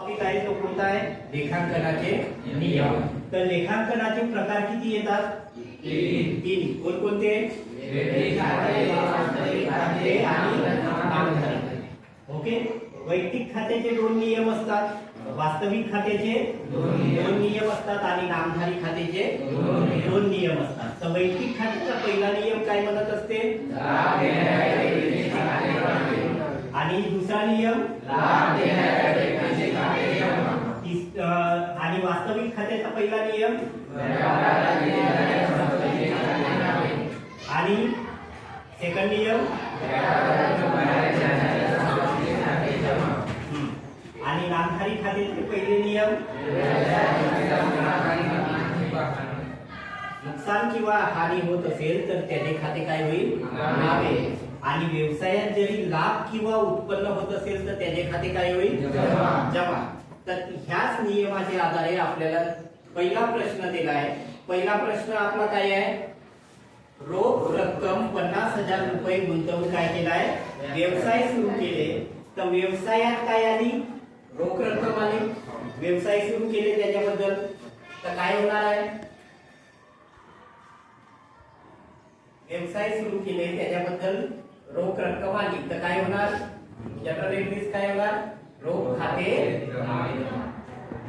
आहे तो कोणता आहे? लेखांकनाचे नियम. तर लेखांकनाचे प्रकार किती येतात? तीन. कोणकोणते. ओके. वैयक्तिक खात्याचे दोन नियम असतात. वास्तविक खात्याचे दोन नियम. असतात आणि नामधारी खात्याचे दोन नियम. असतात. तर वैयक्तिक खात्याचा पहिला नियम काय म्हणत असते? आणि दुसरा नियम? आणि वास्तविक खात्याचा पहिला नियम? आणि सेकंड नियम? हम्म. आणि नामधारी खात्याचे पहिले नियम? नुकसान किंवा हानी होत असेल तर खाते काय होईल? आणि व्यवसायात जरी लाभ किंवा उत्पन्न होत असेल तर त्याचे खाते काय होईल? जमा. तर ह्याच नियमाच्या आधारे आपल्याला पहिला प्रश्न दिला आहे. पहिला प्रश्न आपला काय आहे? रोख रक्कम पन्नास हजार रुपये गुंतवून काय केला आहे? व्यवसाय सुरू केले. तर व्यवसायात काय आली? रोख रक्कम आली. व्यवसाय सुरू केले त्याच्याबद्दल. तर काय होणार आहे? व्यवसाय सुरू केले त्याच्याबद्दल रोख रक्कम आली तर काय होणार? जनरल एंट्रीज काय होणार? रोख खाते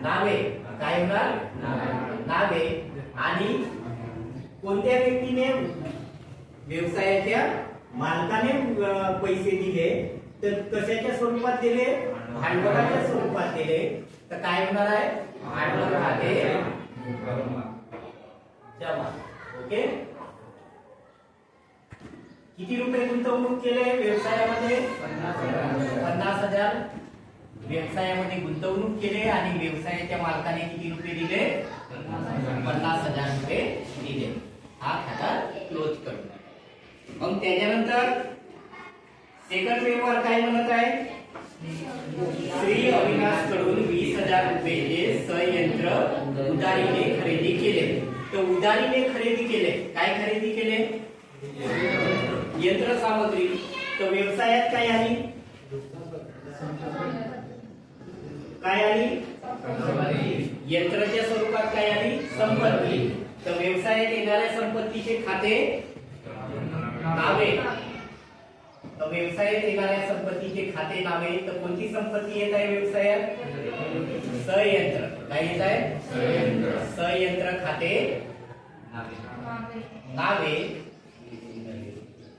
नावे. काय होणार? नावे. आणि कोणत्या व्यक्तीने व्यवसायाच्या मालकाने पैसे दिले तर कशाच्या स्वरूपात दिले? भांडवलाच्या स्वरूपात दिले. तर काय होणार आहे? भांडवल खाते. जमा. ओके? किती रुपये गुंतवणूक केले व्यवसायामध्ये? पन्नास हजार. व्यवसायामध्ये गुंतवणूक केले आणि व्यवसायाच्या मालकाने किती रुपये दिले? पन्नास हजार रुपये दिले. हा खाता क्लोज करू. मग त्याच्यानंतर सेकंड पेपर काय म्हणत आहे? श्री अविनाशकडून वीस हजार रुपये संयंत्र उदारीने खरेदी केले. तर उदारीने खरेदी केले. काय खरेदी केले? यंत्र सामग्री. तर व्यवसायात काय आली? काय आली? यंत्राच्या स्वरूपात काय आली? संपत्ती. तर व्यवसायात येणाऱ्या संपत्तीचे खाते नावे. तर व्यवसायात येणाऱ्या संपत्तीचे खाते नावे. तर कोणती संपत्ती येत आहे व्यवसायात? संयंत्र काय येत आहे? संयंत्र खाते नावे.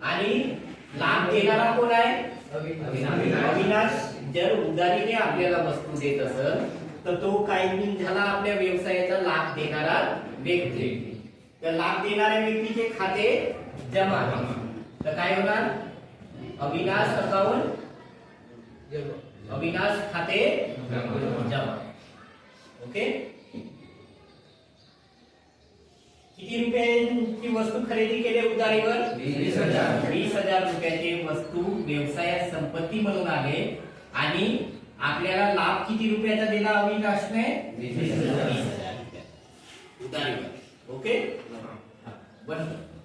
आणि लाभ देणारा कोण आहे? अविनाश. जर उदारीने आपल्याला वस्तू देत असेल तर तो काय झाला आपल्या व्यवसायाचा लाभ देणारा व्यक्ती. तर लाभ देणाऱ्या व्यक्तीचे खाते जमा. तर काय होणार? अविनाश अकाउंट अविनाश खाते जमा. ओके? रुपयांची वस्तू खरेदी केली उधारीवर वीस हजार. वीस हजार रुपयाची वस्तू व्यवसायात संपत्ती म्हणून आले आणि आपल्याला लाभ किती रुपयाचा दिला वीस हजार. वीस हजार. रुपये. उधारीवर ओके? बंद